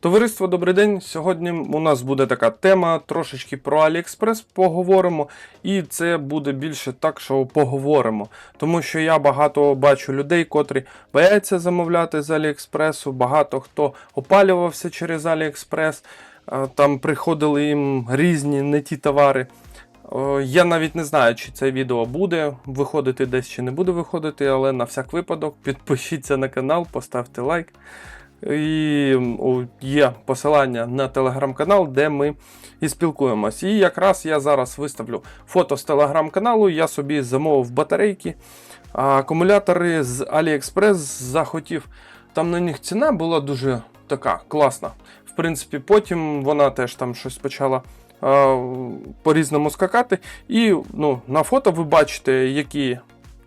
Товариство, добрий день. Сьогодні у нас буде така тема, трошечки про AliExpress поговоримо, і це буде більше так, що поговоримо. Тому що я багато бачу людей, котрі бояться замовляти з AliExpress, багато хто опалювався через AliExpress, там приходили їм різні не ті товари. Я навіть не знаю, чи це відео буде виходити десь чи не буде виходити, але на всяк випадок підпишіться на канал, поставте лайк. І є посилання на телеграм-канал, де ми і спілкуємось. І якраз я зараз виставлю фото з телеграм-каналу. Я собі замовив батарейки, акумулятори з AliExpress захотів. Там на них ціна була дуже така класна. В принципі, потім вона теж там щось почала а, по-різному скакати. І ну, на фото ви бачите, які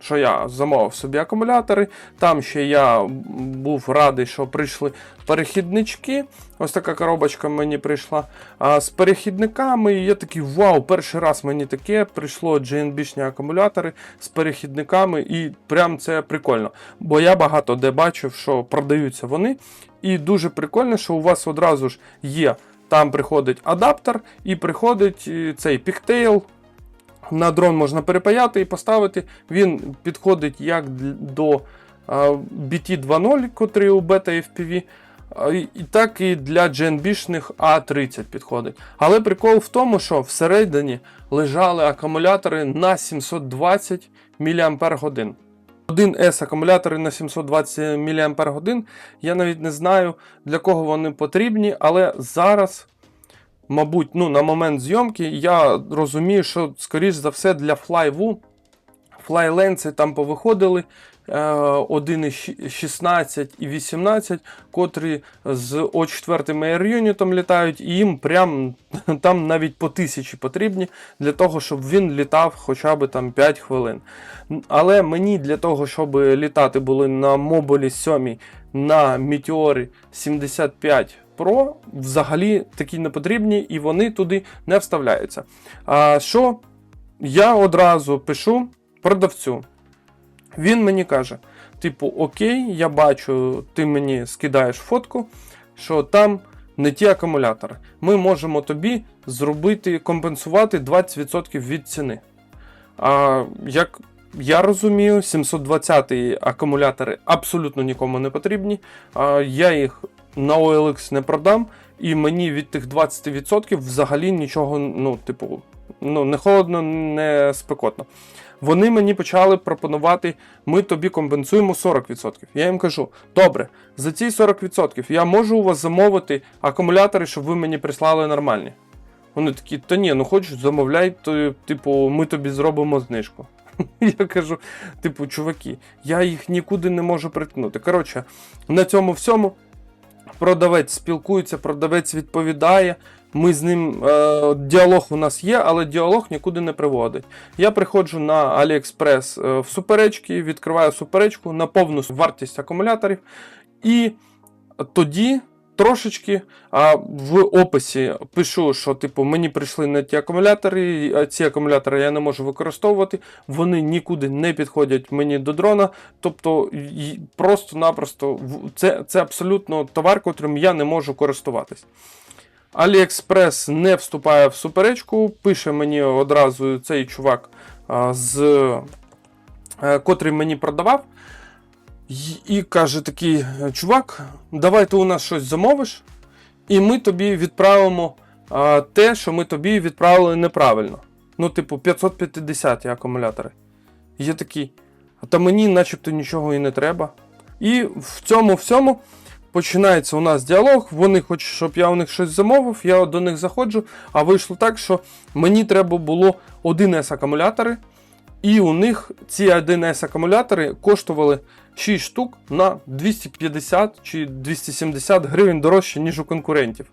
що я замовив собі акумулятори. Там ще я був радий, що прийшли перехіднички. Ось така коробочка мені прийшла а, з перехідниками. І я такий вау, перший раз мені таке прийшло GNB-шні акумулятори з перехідниками, і прям це прикольно. Бо я багато де бачив, що продаються вони. І дуже прикольно, що у вас одразу ж є. Там приходить адаптер і приходить е, цей піктейл. На дрон можна перепаяти і поставити. Він підходить як до BT 2.0, котрий у Beta FPV, так і для GNB-шних A30 підходить. Але прикол в тому, що всередині лежали акумулятори на 720 мАч. 1С акумулятори на 720 мАч. Я навіть не знаю, для кого вони потрібні, але зараз мабуть, ну, на момент зйомки я розумію, що, скоріш за все, для флайву флайленси там повиходили е, 1,16 і 18, котрі з О4 Air юнітом літають, і їм прям там навіть по тисячі потрібні для того, щоб він літав хоча б там 5 хвилин. Але мені для того, щоб літати були на Моболі 7, на Meteor 75 Pro, взагалі такі не потрібні, і вони туди не вставляються. А що я одразу пишу продавцю. Він мені каже: типу, окей, я бачу, ти мені скидаєш фотку, що там не ті акумулятори. Ми можемо тобі зробити, компенсувати 20% від ціни. А як я розумію, 720 акумулятори абсолютно нікому не потрібні. А я їх на OLX не продам, і мені від тих 20% взагалі нічого, ну, типу, ну, не холодно, не спекотно. Вони мені почали пропонувати, ми тобі компенсуємо 40%. Я їм кажу: добре, за ці 40% я можу у вас замовити акумулятори, щоб ви мені прислали нормальні. Вони такі, та ні, ну хочеш, замовляй, то, типу, ми тобі зробимо знижку. Я кажу, типу, чуваки, я їх нікуди не можу приткнути. Коротше, на цьому всьому продавець спілкується, продавець відповідає. Ми з ним е, діалог у нас є, але діалог нікуди не приводить. Я приходжу на AliExpress е, в суперечки, відкриваю суперечку на повну вартість акумуляторів, і тоді трошечки а, в описі пишу, що типу мені прийшли не ті акумулятори, а ці акумулятори я не можу використовувати, вони нікуди не підходять мені до дрона. Тобто просто-напросто це, це абсолютно товар, котрим я не можу користуватись. AliExpress не вступає в суперечку, пише мені одразу цей чувак, з, е, котрий мені продавав. І, каже такий чувак, давай ти у нас щось замовиш, і ми тобі відправимо а, те, що ми тобі відправили неправильно. Ну, типу, 550 акумулятори. І я такий, та мені начебто нічого і не треба. І в цьому всьому починається у нас діалог. Вони хочуть, щоб я у них щось замовив, я до них заходжу, а вийшло так, що мені треба було 1С акумулятори, і у них ці 1С акумулятори коштували 6 штук на 250 чи 270 гривень дорожче, ніж у конкурентів.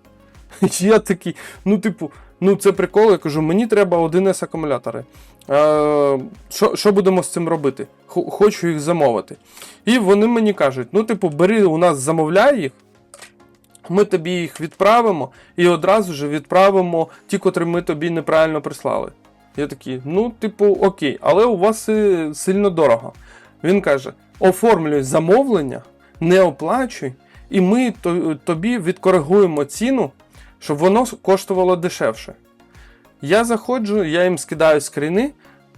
І я такий, ну, типу, ну це прикол, я кажу, мені треба 1С акумулятори. Е, що, що будемо з цим робити? Хо- Хочу їх замовити. І вони мені кажуть: ну, типу, бери у нас, замовляй їх. Ми тобі їх відправимо і одразу ж відправимо ті, котрі ми тобі неправильно прислали. Я такий, ну, типу, окей, але у вас е, сильно дорого. Він каже: оформлюй замовлення, не оплачуй, і ми тобі відкоригуємо ціну, щоб воно коштувало дешевше. Я заходжу, я їм скидаю скріни.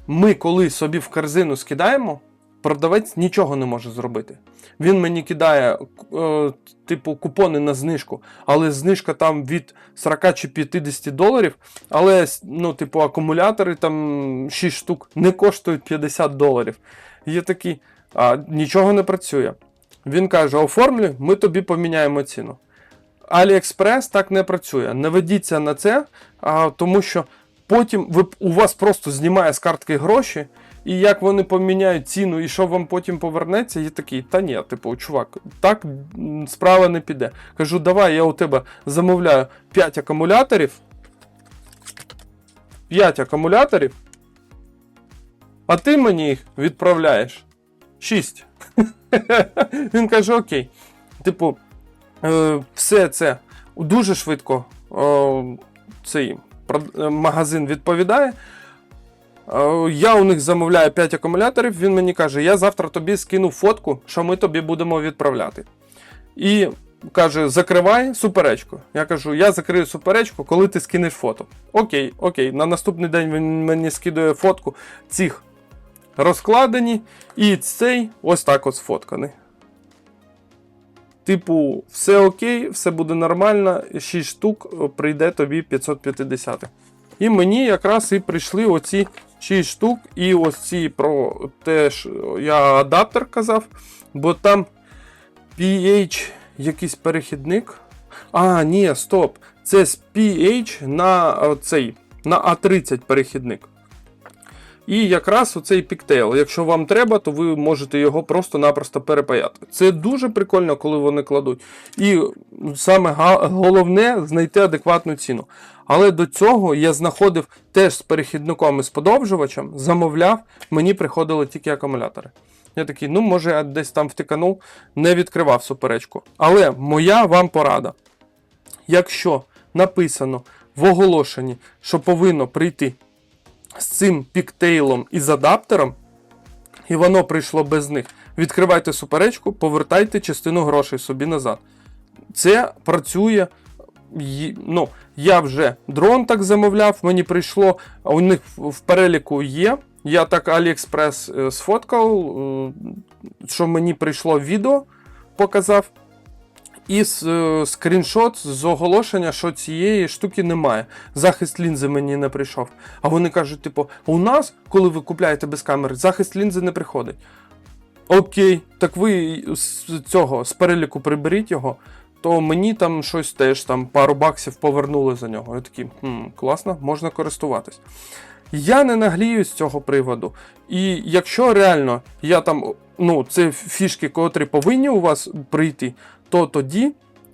Ми, коли собі в корзину скидаємо, продавець нічого не може зробити. Він мені кидає е, типу купони на знижку, але знижка там від 40 чи 50 доларів. Але ну, типу, акумулятори там 6 штук не коштують 50 доларів. Є такий, а нічого не працює. Він каже: оформлюй, ми тобі поміняємо ціну. AliExpress так не працює. Не ведіться на це, а, тому що потім ви, у вас просто знімає з картки гроші, і як вони поміняють ціну, і що вам потім повернеться, є такий, та ні, типу, чувак, так справа не піде. Кажу, давай я у тебе замовляю 5 акумуляторів. 5 акумуляторів. А ти мені їх відправляєш 6. Він каже: Окей. Типу, е, все це дуже швидко е, цей е, магазин відповідає. Я у них замовляю 5 акумуляторів. Він мені каже: я завтра тобі скину фотку, що ми тобі будемо відправляти. І каже: закривай суперечку. Я кажу, я закрию суперечку, коли ти скинеш фото. Окей, окей. На наступний день він мені скидує фотку цих розкладені, і цей ось так от сфотканий. Типу, все окей, все буде нормально, 6 штук прийде тобі 550. І мені якраз і прийшли оці 6 штук, і ось ці про теж я адаптер казав, бо там PH якийсь перехідник. А, ні, стоп. Це з PH на цей на A30 перехідник. І якраз оцей піктейл, якщо вам треба, то ви можете його просто-напросто перепаяти. Це дуже прикольно, коли вони кладуть. І саме головне знайти адекватну ціну. Але до цього я знаходив теж з перехідником і з подовжувачем, замовляв, мені приходили тільки акумулятори. Я такий, ну може я десь там втиканув, не відкривав суперечку. Але моя вам порада. Якщо написано в оголошенні, що повинно прийти з цим піктейлом і з адаптером, і воно прийшло без них. Відкривайте суперечку, повертайте частину грошей собі назад. Це працює. Ну, я вже дрон так замовляв, мені прийшло, у них в переліку є. Я так AliExpress е, сфоткав, е, що мені прийшло відео, показав. І е, скріншот з оголошення, що цієї штуки немає. Захист лінзи мені не прийшов. А вони кажуть, типу, у нас, коли ви купляєте без камери, захист лінзи не приходить. Окей, так ви з цього з переліку приберіть його, то мені там щось теж там пару баксів повернули за нього. Я такий, хм, класно, можна користуватись. Я не наглію з цього приводу. І якщо реально я там, ну, це фішки, котрі повинні у вас прийти, то тоді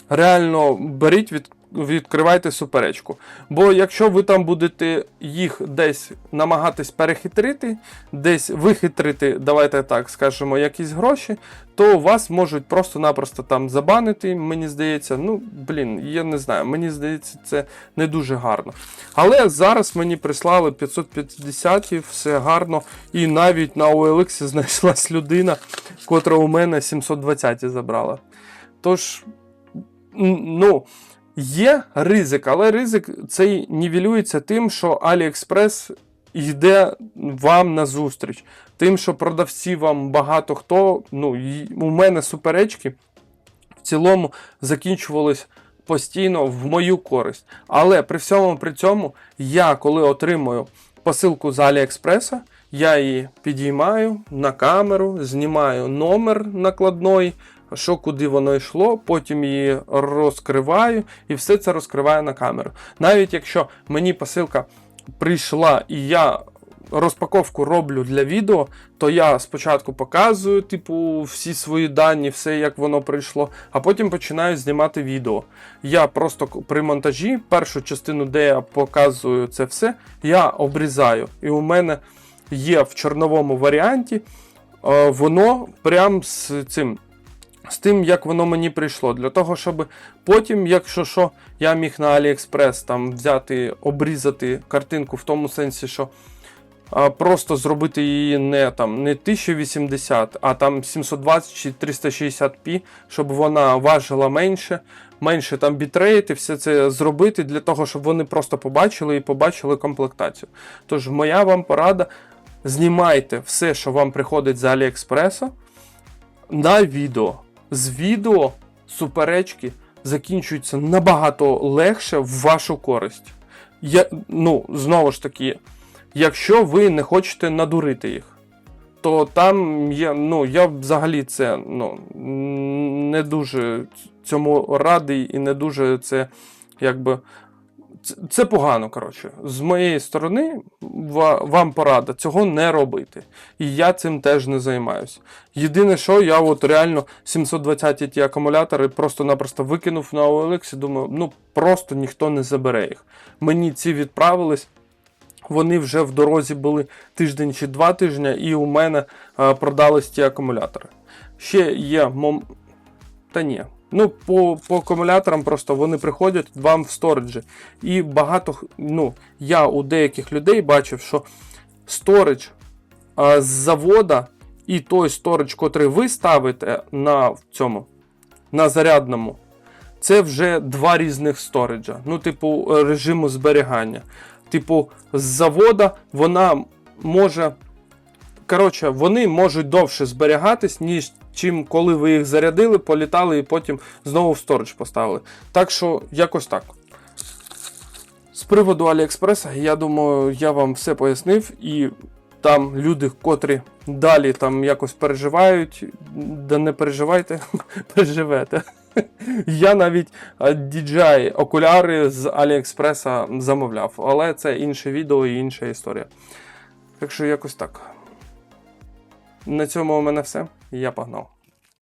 реально беріть, від, відкривайте суперечку. Бо якщо ви там будете їх десь намагатись перехитрити, десь вихитрити, давайте так скажемо, якісь гроші, то вас можуть просто-напросто там забанити. Мені здається, ну блін, я не знаю, мені здається, це не дуже гарно. Але зараз мені прислали 550, все гарно. І навіть на OLX знайшлась людина, котра у мене 720 забрала. Тож, ну, є ризик, але ризик цей нівелюється тим, що AliExpress йде вам на зустріч. Тим, що продавці вам багато хто, ну, у мене суперечки в цілому закінчувались постійно в мою користь. Але при всьому при цьому, я коли отримую посилку з Аліекспреса, я її підіймаю на камеру, знімаю номер накладної, що куди воно йшло, потім її розкриваю і все це розкриваю на камеру. Навіть якщо мені посилка прийшла і я розпаковку роблю для відео, то я спочатку показую, типу, всі свої дані, все як воно прийшло, а потім починаю знімати відео. Я просто при монтажі першу частину, де я показую це все, я обрізаю. І у мене є в чорновому варіанті е, воно прям з цим. З тим, як воно мені прийшло, для того, щоб потім, якщо що, я міг на AliExpress там взяти, обрізати картинку в тому сенсі, що а, просто зробити її не там не 1080, а там 720 чи 360p, щоб вона важила менше, менше там бітрейт все це зробити для того, щоб вони просто побачили і побачили комплектацію. Тож моя вам порада: знімайте все, що вам приходить з Аліекспреса, на відео. З відео суперечки закінчуються набагато легше в вашу користь. Я, ну, знову ж таки, якщо ви не хочете надурити їх, то там є, ну, я взагалі це ну, не дуже цьому радий і не дуже це якби. Це, погано, коротше. З моєї сторони, вам порада цього не робити. І я цим теж не займаюся. Єдине, що я от реально 720 ті акумулятори просто-напросто викинув на OLX і думаю, ну просто ніхто не забере їх. Мені ці відправились. Вони вже в дорозі були тиждень чи два тижні, і у мене е, продались ті акумулятори. Ще є мом... Та ні. Ну, по, по акумуляторам просто вони приходять вам в сториджі. І багато, ну, я у деяких людей бачив, що сторидж з завода і той сторидж, котрий ви ставите на цьому, на зарядному, це вже два різних сториджа. Ну, типу, е, режиму зберігання. Типу, з завода вона може. Коротше, вони можуть довше зберігатись, ніж чим коли ви їх зарядили, політали і потім знову в сторож поставили. Так що, якось так. З приводу Аліекспреса, я думаю, я вам все пояснив, і там люди, котрі далі там якось переживають, да не переживайте, переживете. Я навіть DJI окуляри з Аліекспреса замовляв, але це інше відео і інша історія. Так що якось так. На цьому у мене все. Я погнав.